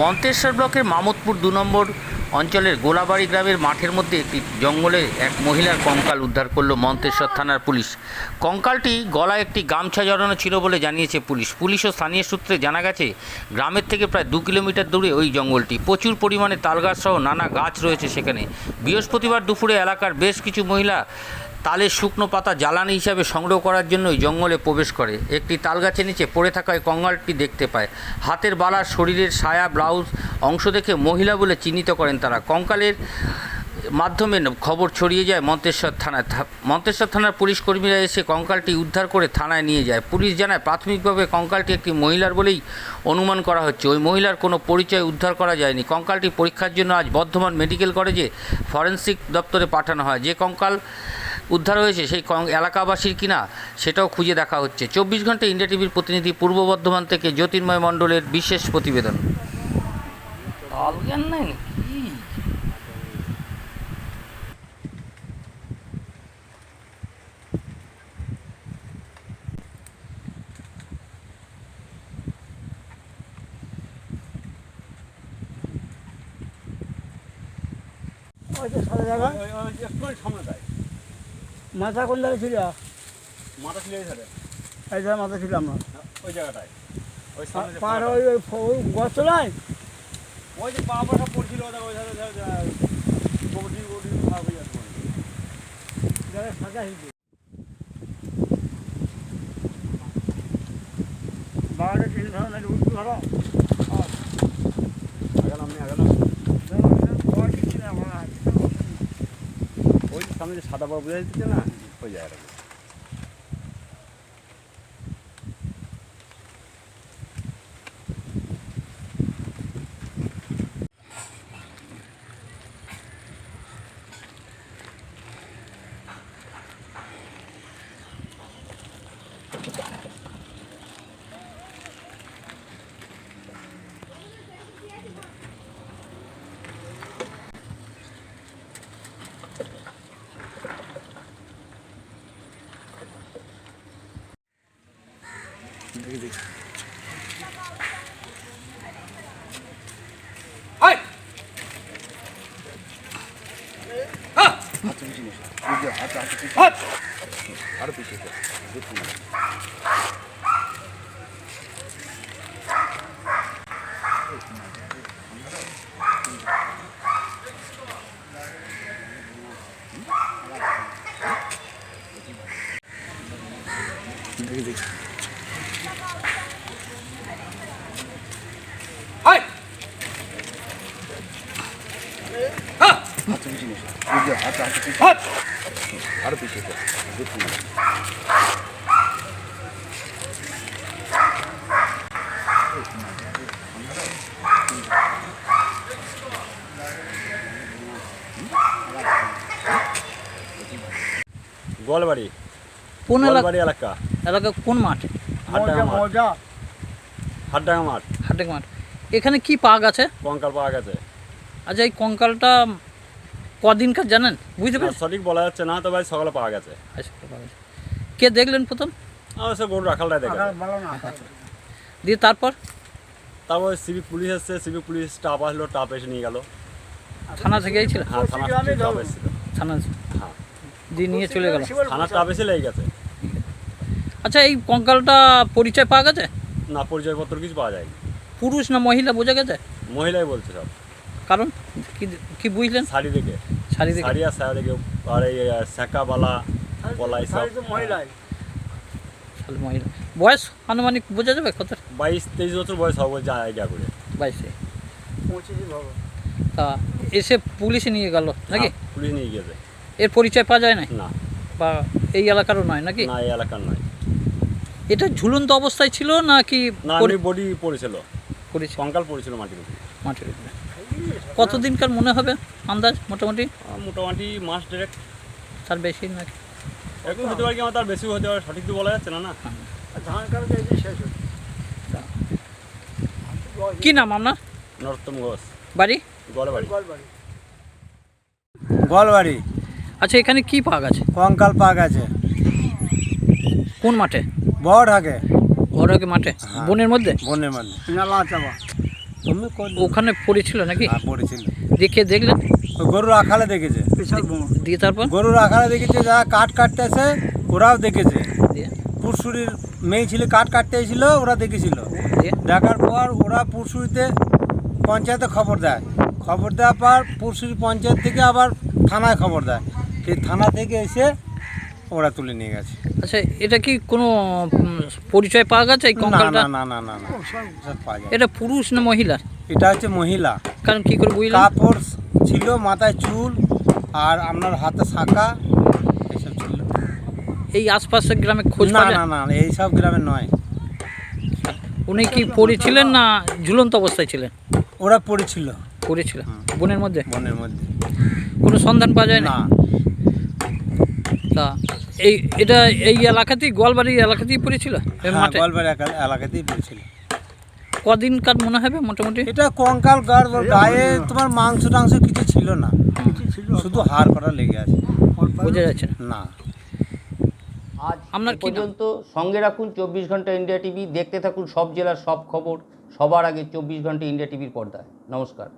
মন্তেশ্বর ব্লকের মামতপুর দু নম্বর অঞ্চলের গোলাবাড়ি গ্রামের মাঠের মধ্যে একটি জঙ্গলে এক মহিলার কঙ্কাল উদ্ধার করল মন্তেশ্বর থানার পুলিশ। কঙ্কালটি গলায় একটি গামছা জড়ানো ছিল বলে জানিয়েছে পুলিশ। পুলিশ ও স্থানীয় সূত্রে জানা গেছে, গ্রামের থেকে প্রায় দু কিলোমিটার দূরে ওই জঙ্গলটি। প্রচুর পরিমাণে তালগাছ সহ নানা গাছ রয়েছে সেখানে। বৃহস্পতিবার দুপুরে এলাকার বেশ কিছু মহিলা তালের শুকনো পাতা জ্বালানি হিসাবে সংগ্রহ করার জন্যই জঙ্গলে প্রবেশ করে। একটি তালগাছের নিচে পড়ে থাকায় কঙ্গালটি দেখতে পায়। হাতের বালার শরীরের ছায়া ব্লাউজ অংশ দেখে মহিলা বলে চিহ্নিত করেন তারা। কঙ্কালের মাধ্যমে খবর ছড়িয়ে যায় মন্তেশ্বর থানায়। মন্তেশ্বর থানার পুলিশ কর্মীরা এসে কঙ্কালটি উদ্ধার করে থানায় নিয়ে যায়। পুলিশ জানায়, প্রাথমিকভাবে কঙ্কালটি একটি মহিলার বলেই অনুমান করা হচ্ছে। ওই মহিলার কোনো পরিচয় উদ্ধার করা যায়নি। কঙ্কালটি পরীক্ষার জন্য আজ বর্ধমান মেডিকেল কলেজে ফরেন্সিক দপ্তরে পাঠানো হয়। যে কঙ্কাল উদ্ধার হয়েছে সেই এলাকাবাসীর কিনা সেটাও খুঁজে দেখা হচ্ছে। চব্বিশ ঘণ্টা ইন্ডিয়া টিভির প্রতিনিধি পূর্ব বর্ধমান থেকে জ্যোতির্ময় মণ্ডলের বিশেষ প্রতিবেদন। ওই তো সাদা জায়গা। ওই- ওই একটু সামনে দেয় মাথা কোন জায়গায় ছিল? মাথা ছিল এই ধারে। এই জায়গায় মাথা ছিল আমার। ওই জায়গাটায়। ওই পার ওই ওই গছ নাই? ওই যে পা পড়া পড়ছিল ওই ধারে ধারে ধারে বগটি বগটি খারাপ হয়ে যাচ্ছে হয়। জায়গায় ফাঁকা হয়েছে বারোটা তিন ধরনের উঠতে ধরো আগালাম নি আগালাম পর কিছু না আমার হাতে। যে সাদা বড় বোঝা যাচ্ছে না ওই জায়গাটা আরও পিছিয়ে যা। দেখুন না। দেখি দেখি আচ্ছা পিছিয়ে নিস। ওই যে আচ্ছা আচ্ছা পিছিয়ে। আরও পিছিয়ে। গোয়ালবাড়ি। কোন এলাকা? গোয়ালবাড়ি এলাকা। এলাকা কোন মাঠ? হাটডাঙ্গা মাঠ। মজা। হাটডাঙ্গা মাঠ। হাটেক মাঠ। এখানে কি পাক আছে? কঙ্কাল পাওয়া গেছে আচ্ছা এই কঙ্কালটা কদিনকার জানেন? বুঝতে না, পেরেছেন? সঠিক বলা যাচ্ছে না তবে সকালে পাওয়া গেছে। আচ্ছা, পাওয়া গেছে। কে দেখলেন প্রথম? সে গরু রাখালটাই দেখে দিয়ে তারপর? তারপর সিভিক পুলিশ এসছে সিভিক পুলিশ স্টাফ আসলো স্টাফ এসে নিয়ে গেল। থানা থেকেই ছিল হ্যাঁ থানা থানা হ্যাঁ। দিয়ে নিয়ে চলে গেল। থানা স্টাফ। এসে লেগে গেছে। আচ্ছা এই কঙ্কালটা পরিচয় পাওয়া গেছে? না পরিচয়পত্র কিছু পাওয়া যায়নি। পুরুষ না মহিলা বোঝা গেছে? মহিলাই বলছে সব। কারণ? কি কি বুঝলেন? শাড়ি দেখে। শাড়ি দেখে। আর দেখে আর এই স্যাঁকা বালা এইসব মহিলা। বয়স আনুমানিক বোঝা যাবে কত? বাইশ তেইশ বছর বয়স হবে বলছে আইডিয়া করে। বাইশে। তা এসে পুলিশে নিয়ে গেল নাকি? পুলিশ নিয়ে গেছে। এর পরিচয় পাওয়া যায় না না। বা এই এলাকারও নয় নাকি? না এই এলাকার নয়। এটা ঝুলন্ত অবস্থায় ছিল নাকি বডি পড়েছিল। পরিচয় কঙ্কাল পড়েছিল মাটির উপরে। মাটির উপরে। কতদিনকার মনে হবে আন্দাজ মোটামুটি? মোটামুটি মাস ডেরেক তার বেশি নাকি এরকম হতে পারে কি আমার তার বেশি হতে পারে সঠিক তো বলা যাচ্ছে না না। ধান কাটতে এই যে শেষ কি নাম আপনার? নরোত্তম ঘোষ। বাড়ি? গলবাড়ি গোয়ালবাড়ি। আচ্ছা এখানে কি পাক আছে? কঙ্কাল পাক আছে। কোন মাঠে? বড় থাকে ঘর মাঠে? বনের মধ্যে? বনের মধ্যে। নালা চাপা তুমি ওখানে পড়েছিল নাকি? আর পড়েছিল। দেখে দেখলেন গরুর আখালে দেখেছে। দিয়ে তারপর? গরুর আখালে দেখেছে যারা কাঠ কাটতেছে ওরাও দেখেছে। দিয়ে? পুরসুরির মেয়ে ছিল কাঠ কাটতে এসেছিল ওরা দেখেছিল। দিয়ে? দেখার পর ওরা পুরসুরিতে পঞ্চায়েতে খবর দেয়। খবর দেওয়ার পর পুরসুরি পঞ্চায়েত থেকে আবার থানায় খবর দেয়। সেই থানা থেকে এসে ওরা তুলে নিয়ে গেছে। আচ্ছা এটা কি কোনো পরিচয় পাওয়া গেছে এই না কঙ্কালটা? না না না না। এটা পুরুষ না মহিলা? এটা হচ্ছে মহিলা। কারণ কি করে বুঝলেন কাপড় ছিল মাথায় চুল আর আপনার হাতে শাঁখা এসব ছিল। এই আশপাশের গ্রামে খোঁজ না না না এই সব গ্রামে নয়। উনি কি পড়েছিলেন না ঝুলন্ত অবস্থায় ছিলেন? ওরা পড়েছিল। পড়েছিল। বনের মধ্যে? বনের মধ্যে। কোনো সন্ধান পাওয়া যায় না। তা এই এটা এই এলাকাতেই গোয়ালবাড়ি এলাকাতেই পড়েছিল? হ্যাঁ, গোয়ালবাড়ি এলাকাতেই পড়েছিল। কদিনকার মনে হবে মোটামুটি? এটা কঙ্কাল গায়ে তোমার মাংস টাংস কিছু ছিল না। কিছু ছিল শুধু হাড় করা লেগে আছে। বোঝা যাচ্ছে না। না। আজ আপনার পর্যন্ত সঙ্গে রাখুন চব্বিশ ঘণ্টা ইন্ডিয়া টিভি। দেখতে থাকুন সব জেলার সব খবর। সবার আগে চব্বিশ ঘণ্টা ইন্ডিয়া টিভির পর্দায়। নমস্কার।